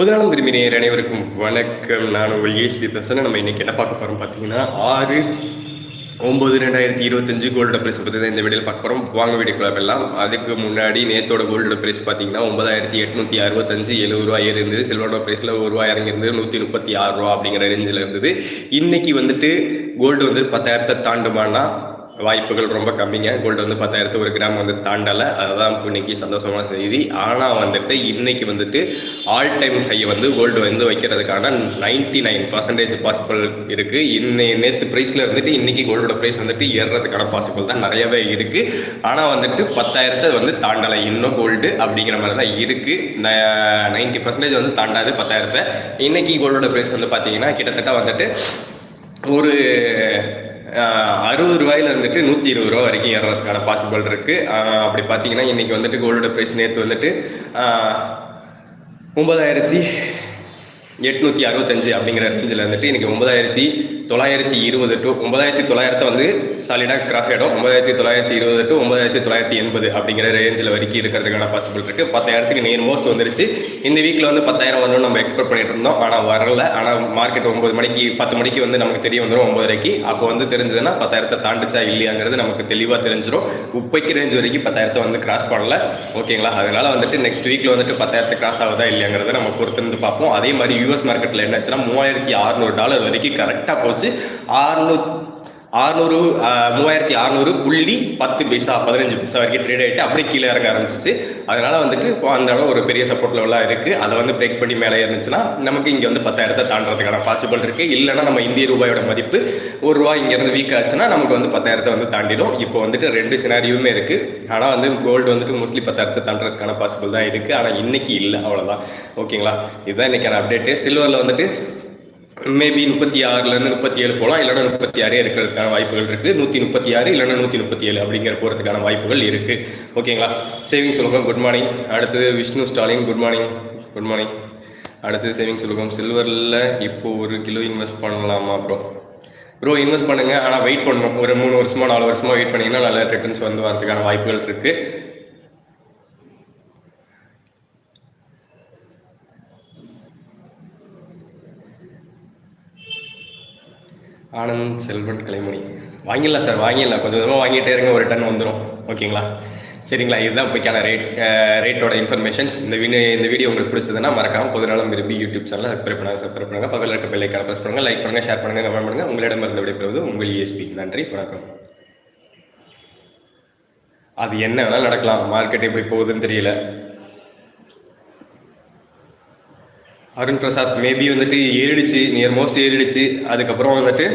புதுநாளம் விரும்பினேர் அனைவருக்கும் வணக்கம். நான் உங்கள் ஏஎஸ்பி பேசுகிறேன் நம்ம இன்னைக்கு என்ன பார்க்க போகிறோம் பார்த்தீங்கன்னா ஆறு ஒம்பது ரெண்டாயிரத்தி இருபத்தஞ்சு கோல்டோட ப்ரைஸ் பற்றி தான் இந்த வீடியோவில் பார்க்க போகிறோம் வாங்க வீடியோக்குள்ள எல்லாம் அதுக்கு முன்னாடி நேத்தோட கோல்டோட ப்ரைஸ் பார்த்தீங்கன்னா ஒன்பதாயிரத்தி எட்நூற்றி அறுபத்தஞ்சு எழுபது ரூபா இருந்தது. சில்வரோட ப்ரைஸில் ஒரு ரூபா இறங்கியிருந்தது நூற்றி முப்பத்தி ஆறு ரூபா அப்படிங்கிற ரேஞ்சில் இருந்தது. இன்னைக்கு வந்துட்டு கோல்டு வந்து பத்தாயிரத்தை தாண்டுமானா வாய்ப்புகள் ரொம்ப கம்மிங்க. கோல்டு வந்து பத்தாயிரத்து ஒரு கிராம் வந்து தாண்டலை. அதுதான் இன்னைக்கு சந்தோஷமான செய்தி. ஆனால் வந்துட்டு இன்னைக்கு வந்துட்டு ஆல் டைம் ஹை வந்து கோல்டு வந்து வைக்கிறதுக்கான நைன்டி நைன் பர்சன்டேஜ் பாசிபிள் இருக்குது இன்னை நேற்று ப்ரைஸில் இருந்துட்டு இன்னைக்கு கோல்டோட ப்ரைஸ் வந்துட்டு ஏறுறதுக்கான பாசிபிள் தான் நிறையவே இருக்குது ஆனால் வந்துட்டு பத்தாயிரத்தை வந்து தாண்டலை. இன்னும் கோல்டு அப்படிங்கிற மாதிரி தான் இருக்குது நைன்டி பர்சன்டேஜ் வந்து தாண்டாது பத்தாயிரத்தை. இன்னைக்கு கோல்டோட ப்ரைஸ் வந்து பார்த்தீங்கன்னா கிட்டத்தட்ட வந்துட்டு ஒரு அறுபது ரூபாயில இருந்துட்டு நூற்றி இருபது ரூபா வரைக்கும் ஏறுறதுக்கான பாசிபிள் இருக்கு. அப்படி பார்த்தீங்கன்னா இன்னைக்கு வந்துட்டு கோல்டோட ப்ரைஸ் நேற்று வந்துட்டு ஒன்பதாயிரத்தி எட்நூற்றி அறுபத்தஞ்சு அப்படிங்கிற ரேஞ்சில் வந்துட்டு இன்னைக்கு ஒன்பதாயிரத்தி தொள்ளாயிரத்தி இருபது டு ஒன்பதாயிரத்தி தொள்ளாயிரத்தை வந்து சாலிடாக கிராஸ் ஆகிடும் ஒன்பதாயிரத்தி தொள்ளாயிரத்தி இருபது டு ஒன்பதாயிரத்தி தொள்ளாயிரத்தி எண்பது அப்படிங்கிற ரேஞ்சில் வரைக்கும் இருக்கிறதுக்கான பாசிபிள் இருக்குது பத்தாயிரத்துக்கு நியர் மோஸ்ட் வந்துருச்சு. இந்த வீக்கில் வந்து பத்தாயிரம் வந்து நம்ம எக்ஸ்பெக்ட் பண்ணிட்டு இருந்தோம். ஆனால் வரல. ஆனால் மார்க்கெட் ஒன்பது மணிக்கு பத்து மணிக்கு வந்து நமக்கு தெரிய வந்துடும் ஒன்பதரைக்கு. அப்போ வந்து தெரிஞ்சதுன்னா பத்தாயிரத்தை தாண்டிச்சா இல்லையாங்கிறது நமக்கு தெளிவாக தெரிஞ்சிடும் உப்பைக்கு ரேஞ்ச் வரைக்கும் பத்தாயிரத்தை வந்து கிராஸ் பண்ணல. ஓகேங்களா அதனால வந்துட்டு நெக்ஸ்ட் வீக்கில் வந்துட்டு பத்தாயிரத்தை கிராஸ் ஆகுதா இல்லையாங்கிறத நம்ம பொறுத்திருந்து பார்ப்போம். அதே மாதிரி யூஎஸ் மார்க்கெட்டில் என்னாச்சுன்னா மூவாயிரத்தி அறுநூறு டாலர் வரைக்கும் கரெக்டாக போச்சு. ஆறுநூ அறுநூறு மூவாயிரத்தி அறுநூறு புள்ளி பத்து பைசா பதினஞ்சு பைசா வரைக்கும் ட்ரேட் ஆகிட்டு அப்படியே கீழே இறங்க ஆரம்பிச்சிச்சு. அதனால வந்துட்டு இப்போ அந்த இடம் ஒரு பெரிய சப்போர்ட் லெவலாக இருக்குது அதை வந்து பிரேக் பண்ணி மேலே இருந்துச்சுன்னா நமக்கு இங்கே வந்து பத்தாயிரத்தை தாண்டுறதுக்கான பாசிபிள் இருக்குது இல்லைன்னா நம்ம இந்திய ரூபாயோட மதிப்பு ஒரு ரூபா இங்கேருந்து வீக் ஆச்சுன்னா நமக்கு வந்து பத்தாயிரத்தை வந்து தாண்டிடும். இப்போ வந்துட்டு ரெண்டு சினாரியுமே இருக்குது ஆனால் வந்து கோல்டு வந்துட்டு மோஸ்ட்லி பத்தாயிரத்தை தாண்டுறதுக்கான பாசிபிள் தான் இருக்குது ஆனால் இன்னைக்கு இல்லை அவ்வளோதான் ஓகேங்களா இதுதான் இன்னைக்கான அப்டேட்டு சில்வரில் வந்துட்டு மேபி முப்பத்தி ஆறுலேருந்து முப்பத்தி ஏழு போகலாம் இல்லைன்னா முப்பத்தி ஆறே இருக்கிறதுக்கான வாய்ப்புகள் இருக்குது நூற்றி முப்பத்தி ஆறு இல்லைன்னா நூற்றி முப்பத்தி ஏழு அப்படிங்கிற போகிறதுக்கான வாய்ப்புகள் இருக்குது ஓகேங்களா? சேவிங்ஸ் சுலகம் குட் மார்னிங் அடுத்தது Vishnu Stalin. Good morning good morning அடுத்தது சேவிங்ஸ் சொல்லுங்கள் சில்வரில் இப்போது ஒரு கிலோ இன்வெஸ்ட் பண்ணலாமா ப்ரோ ப்ரோ இன்வெஸ்ட் பண்ணுங்க. ஆனால் வெயிட் பண்ணணும். ஒரு மூணு வருஷமாக நாலு வருஷமாக வெயிட் பண்ணிங்கன்னா நல்ல ரிட்டர்ன்ஸ் வந்து வரதுக்கான வாய்ப்புகள் இருக்குது ஆனந்த் செல்வன் கலைமணி. வாங்கிடலாம் சார் வாங்கிடலாம். கொஞ்சம் கொஞ்சமாக வாங்கிட்டே இருங்க ஒரு டன் வந்துடும் ஓகேங்களா? சரிங்களா? இதுதான் இப்போக்கான ரேட் ரேட்டோட இன்ஃபர்மேஷன்ஸ் இந்த வீடியோ இந்த வீடியோ உங்களுக்கு பிடிச்சதுன்னா மறக்காம பொதுநாளும் விரும்பி யூடியூப் சேனலில் சப்ஸ்கிரைப் பண்ணுங்க சப்ஸ்கிரைப் பண்ணுங்கள் பக்கத்தில் இருக்க பெல்லைக்கான ப்ரெஸ் பண்ணுங்கள் லைக் பண்ணுங்கள் ஷேர் பண்ணுங்க கமெண்ட் பண்ணுங்க. உங்களிடம் இருந்து விடைபெறுவது உங்கள் இஎஸ்பி நன்றி வணக்கம். அது என்ன வேணாலும் நடக்கலாம். மார்க்கெட் எப்படி போகுதுன்னு தெரியல. அருண் பிரசாத் மேபி வந்துட்டு ஏறிடுச்சு நியர் மோஸ்ட் ஏறிடுச்சு. அதுக்கப்புறம் வந்துட்டு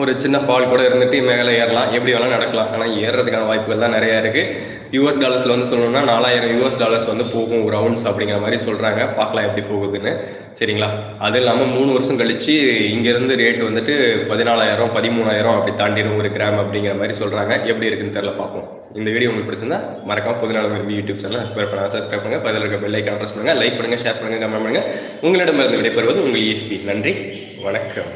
ஒரு சின்ன ஃபால் கூட இருந்துட்டு மேலே ஏறலாம். எப்படி வேணாலும் நடக்கலாம். ஆனால் ஏறுறதுக்கான வாய்ப்புகள் தான் நிறையா இருக்குது யூஎஸ் டாலர்ஸில் வந்து சொல்லணும்னா நாலாயிரம் யூஎஸ் டாலர்ஸ் வந்து போகும். ரவுண்ட்ஸ் அப்படிங்கிற மாதிரி சொல்கிறாங்க பார்க்கலாம் எப்படி போகுதுன்னு. சரிங்களா? அது இல்லாமல் மூணு வருஷம் கழிச்சு இங்கேருந்து ரேட் வந்துட்டு பதினாலாயிரம் பதிமூணாயிரம் அப்படி தாண்டிடும் ஒரு கிராம் அப்படிங்கிற மாதிரி சொல்கிறாங்க எப்படி இருக்குன்னு தெரில பார்ப்போம். இந்த வீடியோ உங்களுக்கு பிடிச்சிருந்தா மறக்காம புதுநாள் விரும்பி யூடியூப் சேனல் சப்ஸ்கிரைப் பண்ணுங்க சப்ஸ்கிரைப் பண்ணுங்க. பதில் இருக்க பெல் ஐக்கான் ப்ரெஸ் பண்ணுங்க. லைக் பண்ணுங்க ஷேர் பண்ணுங்க கமெண்ட் பண்ணுங்க. உங்களிடமிருந்து விடைபெறுவது உங்கள் இஎஸ்பி நன்றி. வணக்கம்.